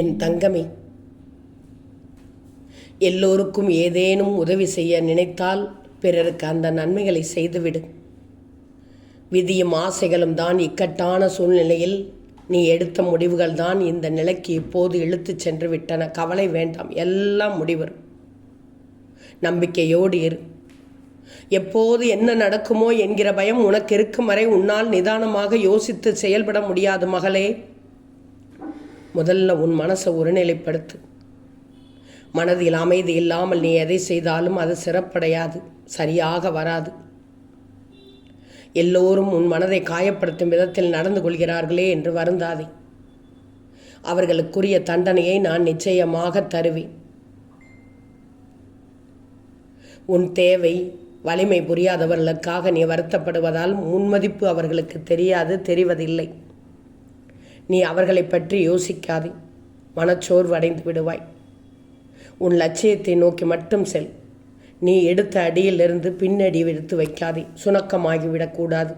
என் தங்கமே. எல்லோருக்கும் ஏதேனும் உதவி செய்ய நினைத்தால் பிறருக்கு அந்த நன்மைகளை செய்துவிடு. விதியும் ஆசைகளும் தான் இக்கட்டான சூழ்நிலையில் நீ எடுத்த முடிவுகள் தான் இந்த நிலைக்கு இப்போது இழுத்து சென்று விட்டன. கவலை வேண்டாம் எல்லாம் முடிவரும். நம்பிக்கையோடு இரு. எப்போது என்ன நடக்குமோ என்கிற பயம் உனக்கு இருக்கும் வரை உன்னால் நிதானமாக யோசித்து செயல்பட முடியாது மகளே. முதல்ல உன் மனசை ஒருநிலைப்படுத்து. மனதில் அமைதி இல்லாமல் நீ எதை செய்தாலும் அது சிறப்படையாது சரியாக வராது. எல்லோரும் உன் மனதை காயப்படுத்தும் விதத்தில் நடந்து கொள்கிறார்களே என்று வருந்தாதே. அவர்களுக்குரிய தண்டனையை நான் நிச்சயமாக தருவேன். உன் தேவை வலிமை புரியாதவர்களுக்காக நீ வருத்தப்படுவதால் முன்மதிப்பு அவர்களுக்கு தெரியாது தெரிவதில்லை. நீ அவர்களை பற்றி யோசிக்காதே. மனச்சோர்வடைந்து விடுவாய். உன் லட்சியத்தை நோக்கி மட்டும் செல். நீ எடுத்த அடியிலிருந்து பின்னடி எடுத்து வைக்காதே. சுணக்கமாகிவிடக்கூடாது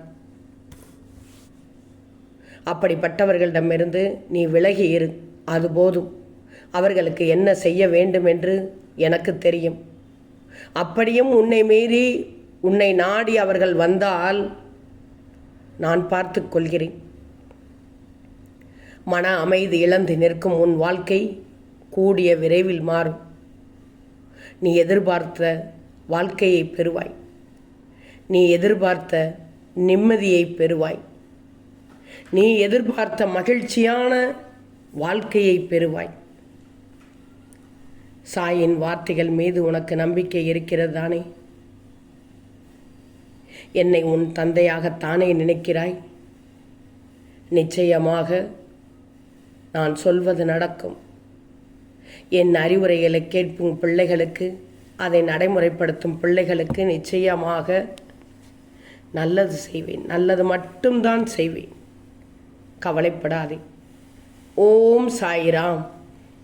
அப்படிப்பட்டவர்களிடமிருந்து நீ விலகி இரு. அது போதும். அவர்களுக்கு என்ன செய்ய வேண்டும் என்று எனக்கு தெரியும். அப்படியும் உன்னை மீறி உன்னை நாடி அவர்கள் வந்தால் நான் பார்த்து கொள்கிறேன். மன அமைதி இழந்து நிற்கும் உன் வாழ்க்கை கூடிய விரைவில் மாறும். நீ எதிர்பார்த்த வாழ்க்கையை பெறுவாய். நீ எதிர்பார்த்த நிம்மதியை பெறுவாய். நீ எதிர்பார்த்த மகிழ்ச்சியான வாழ்க்கையை பெறுவாய். சாயின் வார்த்தைகள் மீது உனக்கு நம்பிக்கை இருக்கிறது தானே? என்னை உன் தந்தையாகத்தானே நினைக்கிறாய்? நிச்சயமாக நான் சொல்வது நடக்கும். என் அறிவுரைகளை கேட்கும் பிள்ளைகளுக்கு அதை நடைமுறைப்படுத்தும் பிள்ளைகளுக்கு நிச்சயமாக நல்லது செய்வேன். நல்லது மட்டும்தான் செய்வேன். கவலைப்படாதே. ஓம் சாய்ராம்.